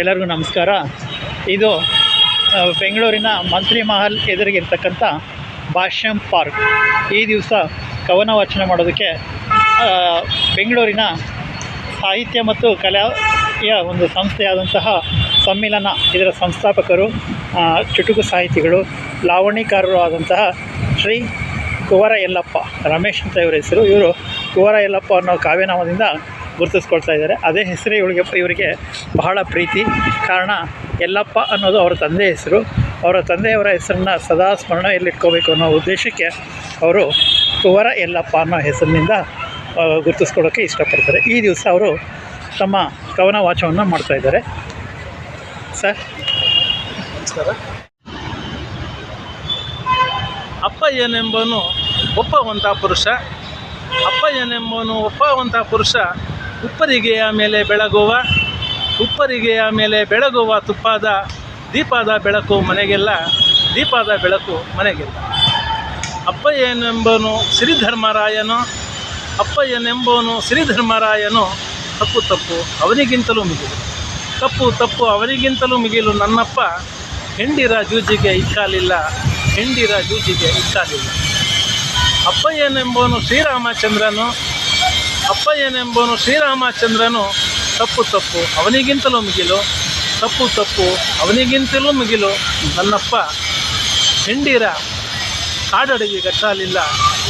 ಎಲ್ಲರಿಗೂ ನಮಸ್ಕಾರ. ಇದು ಬೆಂಗಳೂರಿನ ಮಂತ್ರಿ ಮಹಲ್ ಎದುರಿಗಿರ್ತಕ್ಕಂಥ ಭಾಷ್ಯಂ ಪಾರ್ಕ್. ಈ ದಿವಸ ಕವನ ವಾಚನ ಮಾಡೋದಕ್ಕೆ ಬೆಂಗಳೂರಿನ ಸಾಹಿತ್ಯ ಮತ್ತು ಕಲೆಯ ಒಂದು ಸಂಸ್ಥೆಯಾದಂತಹ ಸಮ್ಮಿಲನ ಇದರ ಸಂಸ್ಥಾಪಕರು ಚುಟುಕು ಸಾಹಿತಿಗಳು ಲಾವಣಿಕಾರರು ಆದಂತಹ ಶ್ರೀ ಕುವರ ಯಲ್ಲಪ್ಪ, ರಮೇಶ್ ಅಂತ ಇವರ ಹೆಸರು. ಇವರು ಕುವರ ಎಲ್ಲಪ್ಪ ಅನ್ನೋ ಕಾವ್ಯನಾಮದಿಂದ ಗುರುತಿಸ್ಕೊಳ್ತಾ ಇದ್ದಾರೆ. ಅದೇ ಹೆಸರೇ ಇವಳಿಗೆ, ಇವರಿಗೆ ಬಹಳ ಪ್ರೀತಿ. ಕಾರಣ ಎಲ್ಲಪ್ಪ ಅನ್ನೋದು ಅವರ ತಂದೆ ಹೆಸರು. ಅವರ ತಂದೆಯವರ ಹೆಸರನ್ನ ಸದಾ ಸ್ಮರಣೆಯಲ್ಲಿಟ್ಕೋಬೇಕು ಅನ್ನೋ ಉದ್ದೇಶಕ್ಕೆ ಅವರು ಕುವರ ಎಲ್ಲಪ್ಪ ಅನ್ನೋ ಹೆಸರಿನಿಂದ ಗುರುತಿಸ್ಕೊಳ್ಳೋಕ್ಕೆ ಇಷ್ಟಪಡ್ತಾರೆ. ಈ ದಿವಸ ಅವರು ತಮ್ಮ ಕವನ ವಾಚವನ್ನು ಮಾಡ್ತಾ ಇದ್ದಾರೆ. ಸರ್? ನಮಸ್ಕಾರ. ಅಪ್ಪಯ್ಯನೆಂಬನು ಒಪ್ಪವಂತ ಪುರುಷ. ಅಪ್ಪಯ್ಯನೆಂಬನು ಒಪ್ಪವಂತ ಪುರುಷ, ಉಪ್ಪರಿಗೆಯ ಮೇಲೆ ಬೆಳಗುವ, ಉಪ್ಪರಿಗೆಯ ಮೇಲೆ ಬೆಳಗುವ ತುಪ್ಪಾದ, ದೀಪದ ಬೆಳಕು ಮನೆಗೆಲ್ಲ, ದೀಪಾದ ಬೆಳಕು ಮನೆಗೆಲ್ಲ. ಅಪ್ಪಯ್ಯನೆಂಬನು ಶ್ರೀಧರ್ಮರಾಯನು ಅಪ್ಪಯ್ಯನೆಂಬನು ಶ್ರೀಧರ್ಮರಾಯನು ತಪ್ಪು ತಪ್ಪು ಅವನಿಗಿಂತಲೂ ಮಿಗಿಲು. ತಪ್ಪು ತಪ್ಪು ಅವನಿಗಿಂತಲೂ ಮಿಗಿಲು ನನ್ನಪ್ಪ ಹೆಂಡಿರ ಜೂಜಿಗೆ ಇಕ್ಕಾಲಿಲ್ಲ ಹೆಂಡಿರ ಜೂಜಿಗೆ ಇಕ್ಕಾಲಿಲ್ಲ. ಅಪ್ಪಯ್ಯನೆಂಬನು ಶ್ರೀರಾಮಚಂದ್ರನು ಅಪ್ಪಯ್ಯನೆಂಬನು ಶ್ರೀರಾಮಚಂದ್ರನು ತಪ್ಪು ತಪ್ಪು ಅವನಿಗಿಂತಲೂ ಮಿಗಿಲು, ತಪ್ಪು ತಪ್ಪು ಅವನಿಗಿಂತಲೂ ಮಿಗಿಲು. ನನ್ನಪ್ಪ, ಹೆಂಡಿರ ಕಾಡಡಗಿ ಗಟ್ಟಾಲಿಲ್ಲ,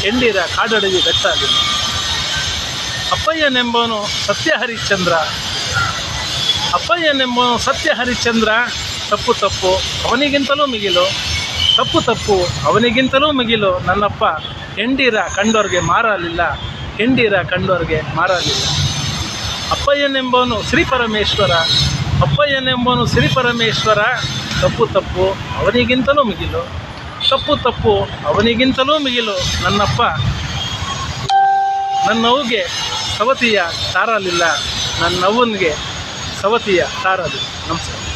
ಹೆಂಡಿರ ಕಾಡಡಗಿ ಗಟ್ಟಾಲಿಲ್ಲ. ಅಪ್ಪಯ್ಯನೆಂಬನು ಸತ್ಯ ಹರಿಶ್ಚಂದ್ರ ಅಪ್ಪಯ್ಯನೆಂಬನು ಸತ್ಯ ಹರಿಶ್ಚಂದ್ರ ತಪ್ಪು ತಪ್ಪು ಅವನಿಗಿಂತಲೂ ಮಿಗಿಲು. ತಪ್ಪು ತಪ್ಪು. ಅವನಿಗಿಂತಲೂ ಮಿಗಿಲು. ನನ್ನಪ್ಪ, ಹೆಂಡಿರ ಕಂಡೋರ್ಗೆ ಮಾರಲಿಲ್ಲ. ಹೆಂಡಿರ ಕಂಡೋರ್ಗೆ ಮಾರಲಿಲ್ಲ. ಅಪ್ಪಯ್ಯನೆಂಬವನು ಶ್ರೀ ಪರಮೇಶ್ವರ. ಅಪ್ಪಯ್ಯನೆಂಬವನು ಶ್ರೀ ಪರಮೇಶ್ವರ. ತಪ್ಪು ತಪ್ಪು, ಅವನಿಗಿಂತಲೂ ಮಿಗಿಲು. ತಪ್ಪು ತಪ್ಪು, ಅವನಿಗಿಂತಲೂ ಮಿಗಿಲು. ನನ್ನಪ್ಪ, ನನ್ನವ್ಗೆ ಸವತಿಯ ತಾರಲಿಲ್ಲ. ನನ್ನವ್ವನಿಗೆ ಸವತಿಯ ತಾರಲಿಲ್ಲ ನಮಸ್ಕಾರ.